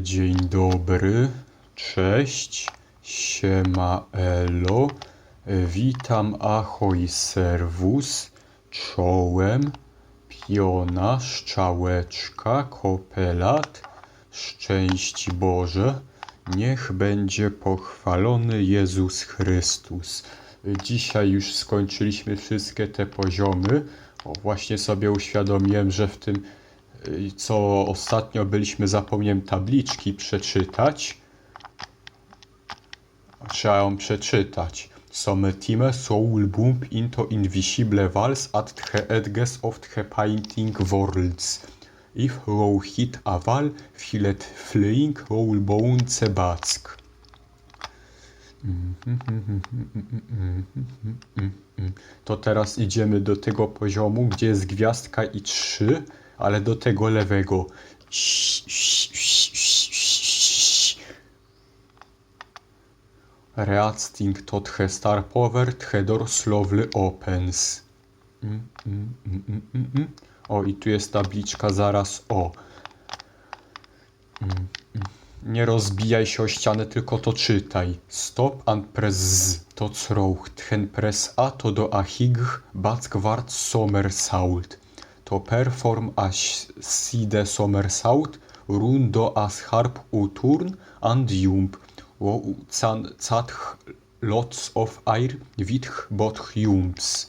Dzień dobry, cześć, siema elo, witam ahoj serwus, czołem, piona, szczałeczka, kopelat, szczęść Boże, niech będzie pochwalony Jezus Chrystus. Dzisiaj już skończyliśmy wszystkie te poziomy. O, właśnie sobie uświadomiłem, że w tym co ostatnio byliśmy, zapomniałem tabliczki przeczytać. Trzeba ją przeczytać. Sommetime soul bump into invisible walls at the edges of the painting worlds. If row hit a wall, filet flying roll bone ceback. To teraz idziemy do tego poziomu, gdzie jest gwiazdka i trzy, ale do tego lewego. Reacting tot he star power, he dorslovly opens. Mm, mm, mm. O, i tu jest tabliczka zaraz o. Nie rozbijaj się o ścianę, tylko to czytaj. Stop and press z, to zroch, tchen press a to do ahig, backvart somersault. To perform as side somersault, run do as harp uturn and jump. Wo can catch lots of air, witch bot jumps.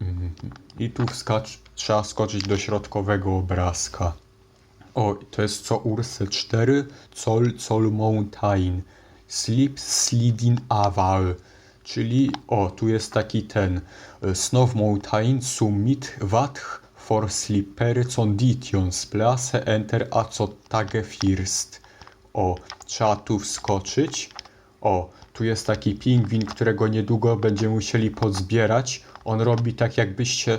Mhm. I tu wskacz, trzeba skoczyć do środkowego obrazka. O, to jest co Ursy 4, Sol, Sol Mountain, Sleep, Slidin Aval, czyli, o, tu jest taki ten, e, Snow Mountain, Summit, Watch, for Slippery, Conditions, Place, Enter, a First. O, trzeba tu wskoczyć. O, tu jest taki pingwin, którego niedługo będziemy musieli pozbierać. On robi tak jakbyście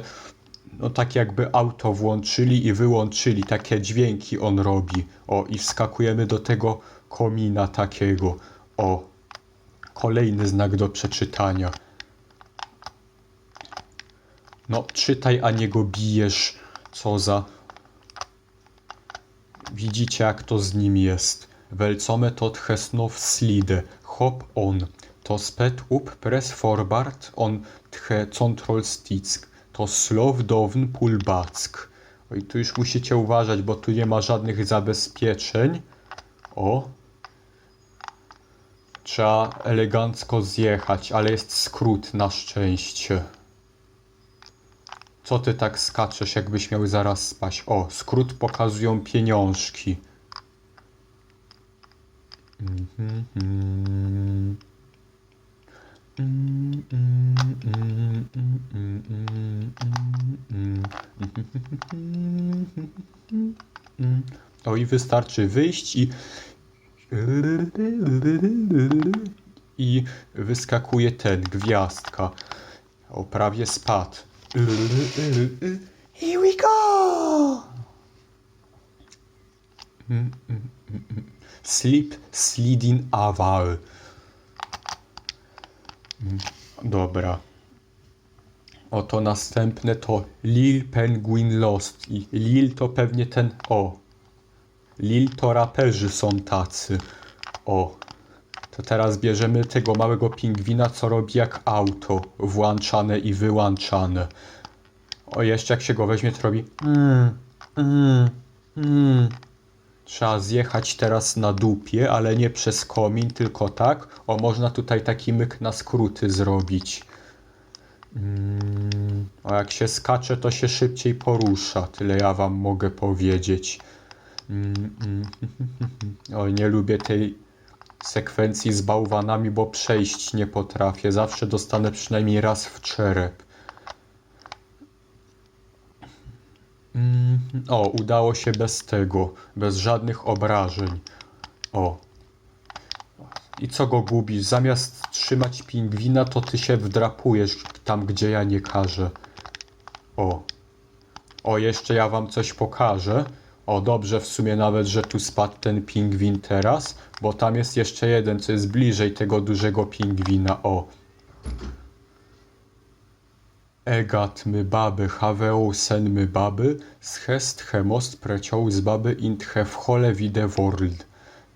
no tak jakby auto włączyli i wyłączyli, takie dźwięki on robi. O, i wskakujemy do tego komina takiego. O, kolejny znak do przeczytania. No, czytaj, a nie go bijesz. Co za... Widzicie, jak to z nim jest. Welcome tot hesnow slide. Hop on. To sped up press forward on tche control stick. To slow down pulback. I tu już musicie uważać, bo tu nie ma żadnych zabezpieczeń. O. Trzeba elegancko zjechać, ale jest skrót na szczęście. Co ty tak skaczesz, jakbyś miał zaraz spaść? O, skrót pokazują pieniążki. Mm. O i wystarczy wyjść i i wyskakuje ten, gwiazdka. O, prawie spadł. Here we go! Sleep, slidin aval. Dobra. Oto następne to Lil Penguin Lost. I Lil to pewnie ten. O. Lil to raperzy są tacy. O. To teraz bierzemy tego małego pingwina, co robi jak auto. Włączane i wyłączane. O, jeszcze jak się go weźmie, to robi. Mm, mm, mm. Trzeba zjechać teraz na dupie, ale nie przez komin, tylko tak. O, można tutaj taki myk na skróty zrobić. Mm, a jak się skacze, to się szybciej porusza. Tyle ja wam mogę powiedzieć. Mm, mm, o, nie lubię tej sekwencji z bałwanami, bo przejść nie potrafię. Zawsze dostanę przynajmniej raz w czerep. Mm, O, udało się bez tego, bez żadnych obrażeń. O. I co go gubisz? Zamiast trzymać pingwina, to ty się wdrapujesz tam, gdzie ja nie każę. O. O, jeszcze ja wam coś pokażę. O, dobrze w sumie nawet, że tu spadł ten pingwin teraz, bo tam jest jeszcze jeden, co jest bliżej tego dużego pingwina. O. Egat my baby, haveo sen my baby, schest hemost precioł z baby w hole vide world.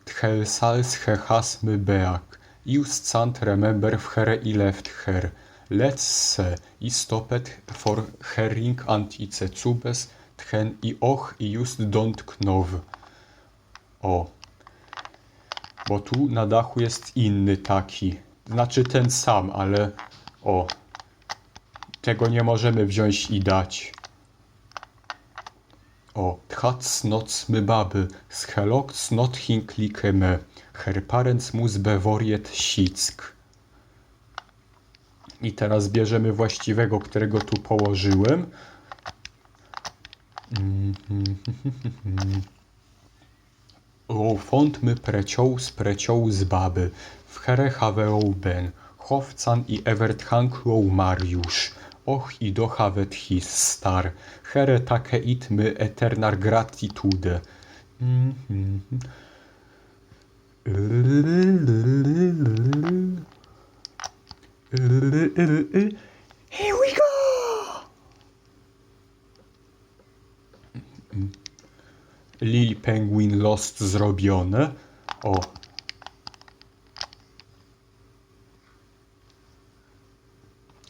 Tchel sals he has my beak. Just sant remember w here i left her. Let's se i stopet for herring ant i cecubes, tchen i och i just don't know. O. Bo tu na dachu jest inny taki. Znaczy ten sam, ale o. Tego nie możemy wziąć i dać. O, tchac noc my baby, schelok snot hinklik me, her parents mus beworiet sick. I teraz bierzemy właściwego, którego tu położyłem. O, font my precioł z baby, w here haveł ben, chowcan i evert hankloł Mariusz. Och i do havet his star, here take it my eternar gratitude. Mhm. Here we go! Lil Penguin Lost zrobione. O.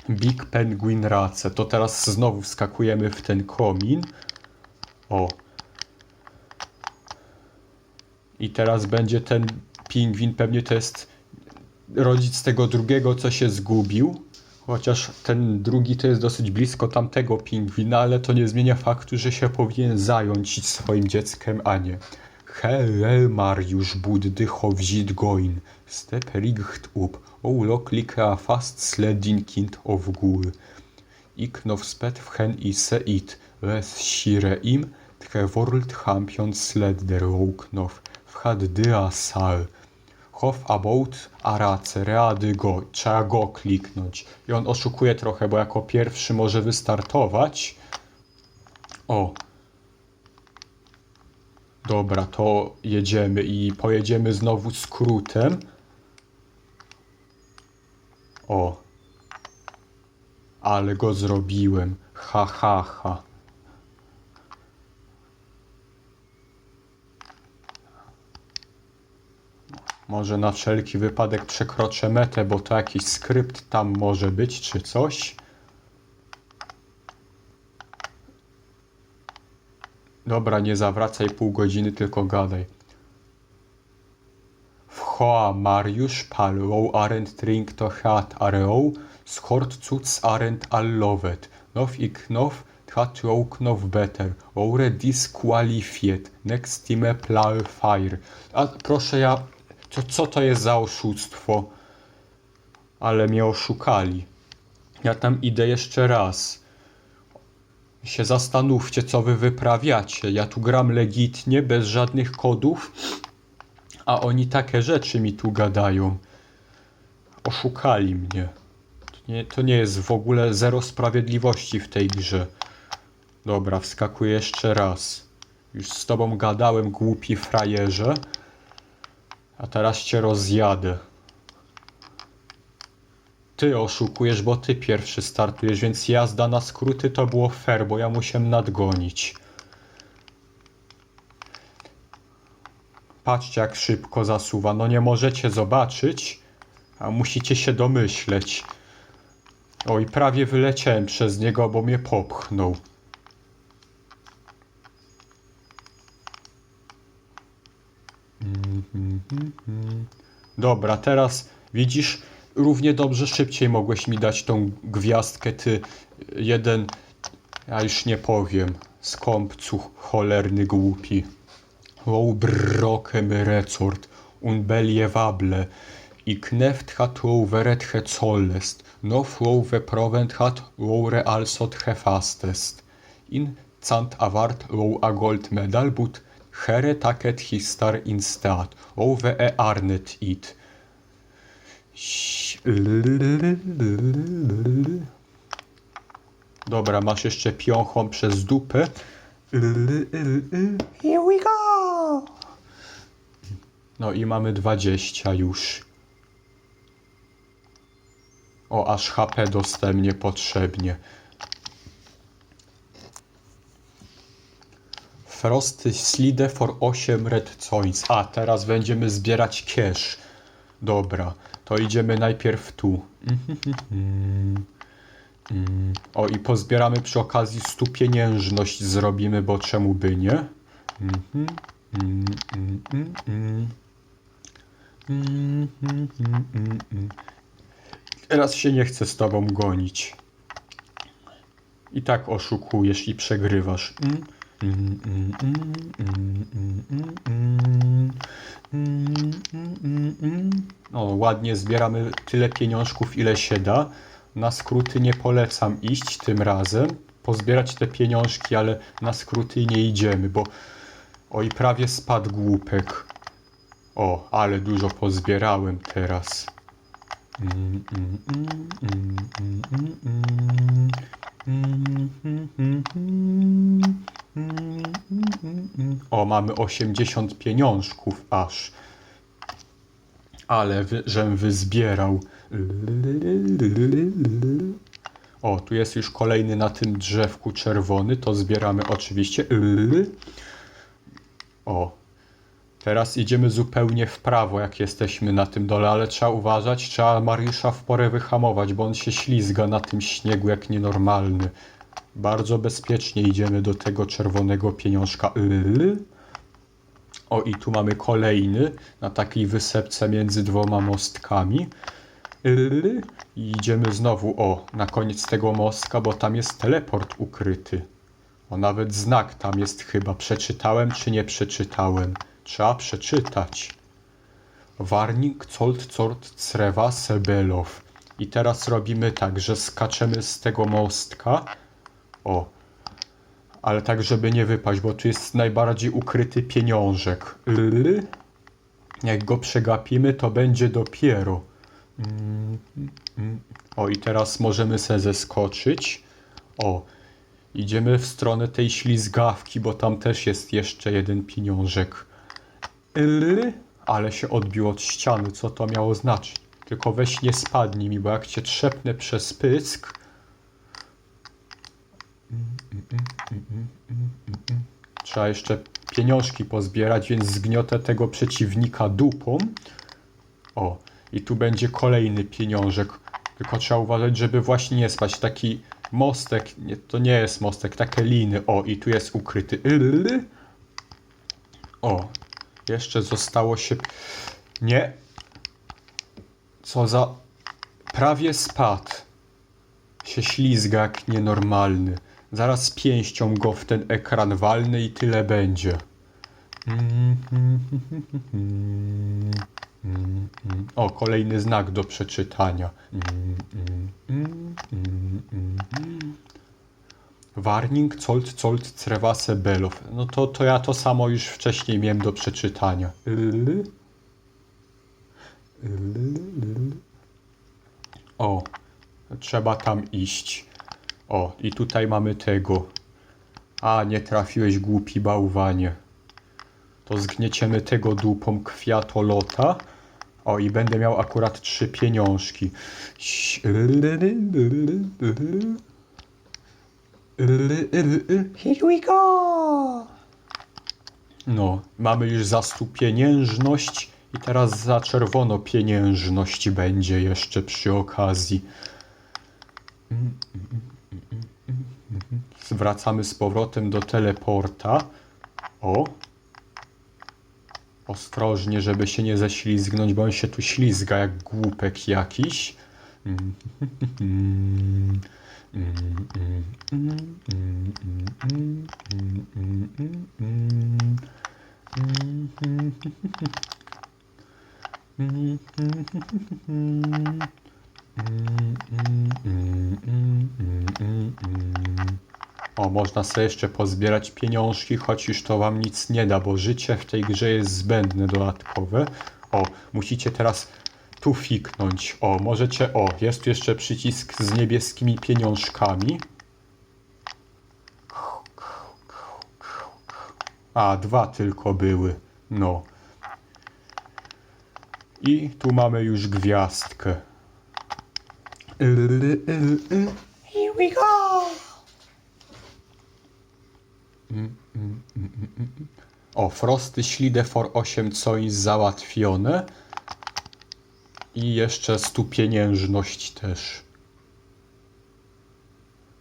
Big Penguin Race. To teraz znowu wskakujemy w ten komin. O. I teraz będzie ten pingwin, pewnie to jest rodzic tego drugiego, co się zgubił. Chociaż ten drugi to jest dosyć blisko tamtego pingwina, ale to nie zmienia faktu, że się powinien zająć swoim dzieckiem, a nie. Hele Mariusz buddy hovzit goin, step richt up, o loklika fast sledin kind of gór. Iknow spet w hen i seit, les sire im, tche world champion sledder łknow, w had dya sal. Hof about arace, ready go, trzeba go kliknąć. I on oszukuje trochę, bo jako pierwszy może wystartować. O. Dobra, to jedziemy i pojedziemy znowu skrótem. O. Ale go zrobiłem. Ha, ha, ha. Może na wszelki wypadek przekroczę metę, bo to jakiś skrypt tam może być, czy coś. Dobra, nie zawracaj pół godziny, tylko gadaj. Wchoa Mariusz palą arent trink to hat areą, schort cuc arent allovet, now ik now tchat know better, ore disqualified, next time plow fire. A proszę ja, to co to jest za oszustwo? Ale mnie oszukali. Ja tam idę jeszcze raz. Się zastanówcie, co wy wyprawiacie. Ja tu gram legitnie, bez żadnych kodów, a oni takie rzeczy mi tu gadają. Oszukali mnie. To nie, to nie jest w ogóle zero sprawiedliwości w tej grze. Dobra, wskakuję jeszcze raz. Już z tobą gadałem, głupi frajerze. A teraz cię rozjadę. Ty oszukujesz, bo ty pierwszy startujesz, więc jazda na skróty to było fair, bo ja musiałem nadgonić. Patrzcie jak szybko zasuwa. No nie możecie zobaczyć, a musicie się domyśleć. Oj, prawie wyleciałem przez niego, bo mnie popchnął. Dobra, teraz widzisz, równie dobrze szybciej mogłeś mi dać tą gwiazdkę, ty jeden, ja już nie powiem, skąpcu cholerny głupi. Wow brokem recort, unbelievable, i kneft hat wow veret he zollest, no ve provent hat wow realsot he fastest. In cant avart wow a gold medal but here taket histar in stat, wow ve e arnet it. Dobra, masz jeszcze piąchą przez dupę. Here we go! No i mamy 20 już. O, aż HP dostałem niepotrzebnie. Frosty slide for 8 red coins. A, teraz będziemy zbierać cash. Dobra, to idziemy najpierw tu. O, i pozbieramy przy okazji 100 pieniężność zrobimy, bo czemu by nie? Teraz się nie chcę z tobą gonić. I tak oszukujesz i przegrywasz. Mm, O, ładnie zbieramy tyle pieniążków, ile się da. Na skróty nie polecam iść tym razem. Pozbierać te pieniążki, ale na skróty nie idziemy, bo oj, prawie spadł głupek. O, ale dużo pozbierałem teraz. O, mamy 80 pieniążków aż. Ale żem wyzbierał. O, tu jest już kolejny na tym drzewku czerwony. To zbieramy oczywiście. O, teraz idziemy zupełnie w prawo, jak jesteśmy na tym dole, ale trzeba uważać, trzeba Mariusza w porę wyhamować, bo on się ślizga na tym śniegu jak nienormalny. Bardzo bezpiecznie idziemy do tego czerwonego pieniążka. O, i tu mamy kolejny na takiej wysepce między dwoma mostkami. I idziemy znowu, o, na koniec tego mostka, bo tam jest teleport ukryty. O, nawet znak tam jest chyba. Przeczytałem czy nie przeczytałem? Trzeba przeczytać. Warning colt cort crewa sebelow. I teraz robimy tak, że skaczemy z tego mostka. O. Ale tak, żeby nie wypaść, bo tu jest najbardziej ukryty pieniążek. Ly. Jak go przegapimy, to będzie dopiero. Mm, mm. O, i teraz możemy se zeskoczyć. O, idziemy w stronę tej ślizgawki, bo tam też jest jeszcze jeden pieniążek. Ly. Ale się odbił od ściany, co to miało znaczyć? Tylko weź nie spadnij mi, bo jak cię trzepnę przez pysk, Trzeba jeszcze pieniążki pozbierać, więc zgniotę tego przeciwnika dupą. O, i tu będzie kolejny pieniążek. Tylko trzeba uważać, żeby właśnie nie spać. Taki mostek, nie, to nie jest mostek, takie liny. O, i tu jest ukryty. O, jeszcze zostało się... Nie. Co za... Prawie spadł. Się ślizga jak nienormalny. Zaraz pięścią go w ten ekran walny i tyle będzie. O, kolejny znak do przeczytania. Warning colt colt crevase below. No to, to ja to samo już wcześniej miałem do przeczytania. O, trzeba tam iść. O, i tutaj mamy tego. A, nie trafiłeś, głupi bałwanie. To zgnieciemy tego dupą kwiatolota. O, i będę miał akurat trzy pieniążki. Here we go! No, mamy już za stu pieniężność i teraz za czerwono pieniężność będzie jeszcze przy okazji. Wracamy z powrotem do teleporta. O. Ostrożnie, żeby się nie ześlizgnąć, bo on się tu ślizga jak głupek jakiś. O, można sobie jeszcze pozbierać pieniążki, choć już to wam nic nie da, bo życie w tej grze jest zbędne dodatkowe. O, musicie teraz tu fiknąć. O, możecie, o, jest jeszcze przycisk z niebieskimi pieniążkami. A, dwa tylko były. No. I tu mamy już gwiazdkę. Here we go! O, Frosty Ślidę for 8 coin załatwione. I jeszcze stupieniężność też.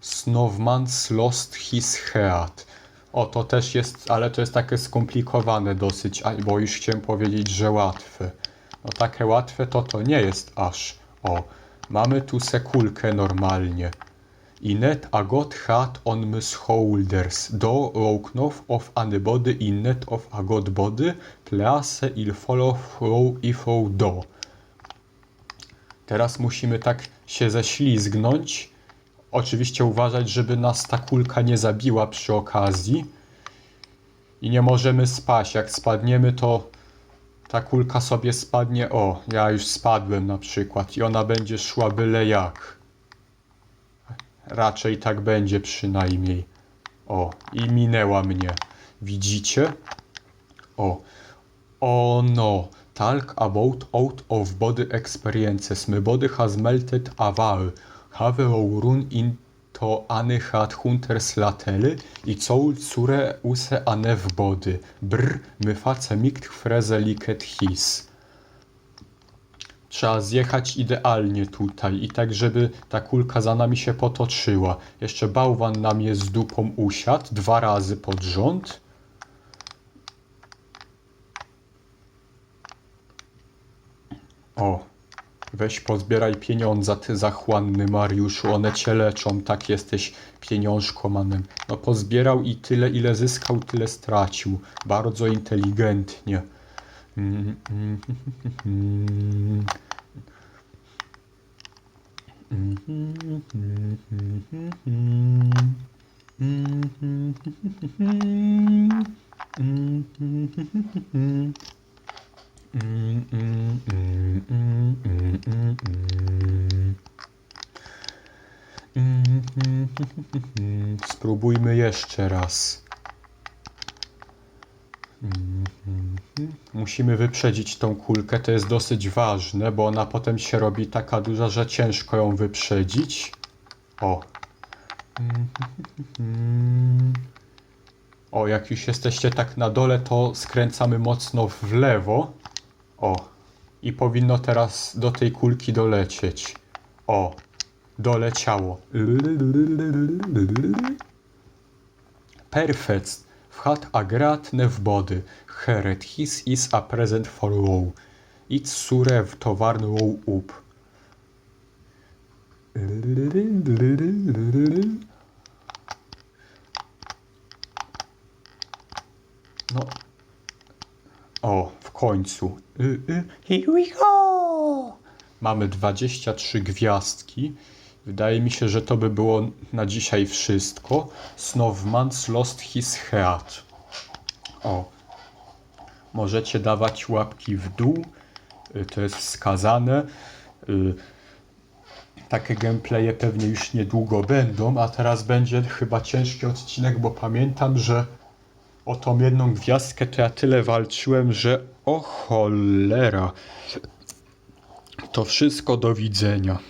Snowman's Lost His Head. O, to też jest, ale to jest takie skomplikowane dosyć, bo już chciałem powiedzieć, że łatwe. No takie łatwe to to nie jest aż. O, mamy tu sekulkę normalnie. I net a God had on mys holders, do rouknow of anybody i net of a God body, place il follow row i flow do. Teraz musimy tak się ześlizgnąć. Oczywiście uważać, żeby nas ta kulka nie zabiła przy okazji. I nie możemy spaść. Jak spadniemy, to ta kulka sobie spadnie. O, ja już spadłem na przykład. I ona będzie szła byle jak. Raczej tak będzie przynajmniej. O, i minęła mnie. Widzicie? O, o no, talk about out of body experiences. My body has melted away. Have a run into any hat hunters lately i coul cure use ane w body. Brr, my face mikt freze liket his. Trzeba zjechać idealnie tutaj i tak, żeby ta kulka za nami się potoczyła. Jeszcze bałwan nam jest dupą usiadł dwa razy pod rząd. O, weź pozbieraj pieniądze, ty zachłanny Mariuszu, one cię leczą, tak jesteś pieniążkomanem. No pozbierał i tyle, ile zyskał, tyle stracił. Bardzo inteligentnie. Mm, mm. Spróbujmy jeszcze raz. Musimy wyprzedzić tą kulkę, to jest dosyć ważne, bo ona potem się robi taka duża, że ciężko ją wyprzedzić. O. O, jak już jesteście tak na dole, to skręcamy mocno w lewo. O. I powinno teraz do tej kulki dolecieć. O. Doleciało. Perfect. Whad a gratne w body. Heret his is a present for woe. Idź sure w towarny woe up. No. O, końcu. Y, y, Here we go! Mamy 23 gwiazdki. Wydaje mi się, że to by było na dzisiaj wszystko. Snowman's Lost His Head. O. Możecie dawać łapki w dół. Y, To jest wskazane. Y, Takie gameplaye pewnie już niedługo będą, a teraz będzie chyba ciężki odcinek, bo pamiętam, że o tą jedną gwiazdkę to ja tyle walczyłem, że o cholera. To wszystko do widzenia.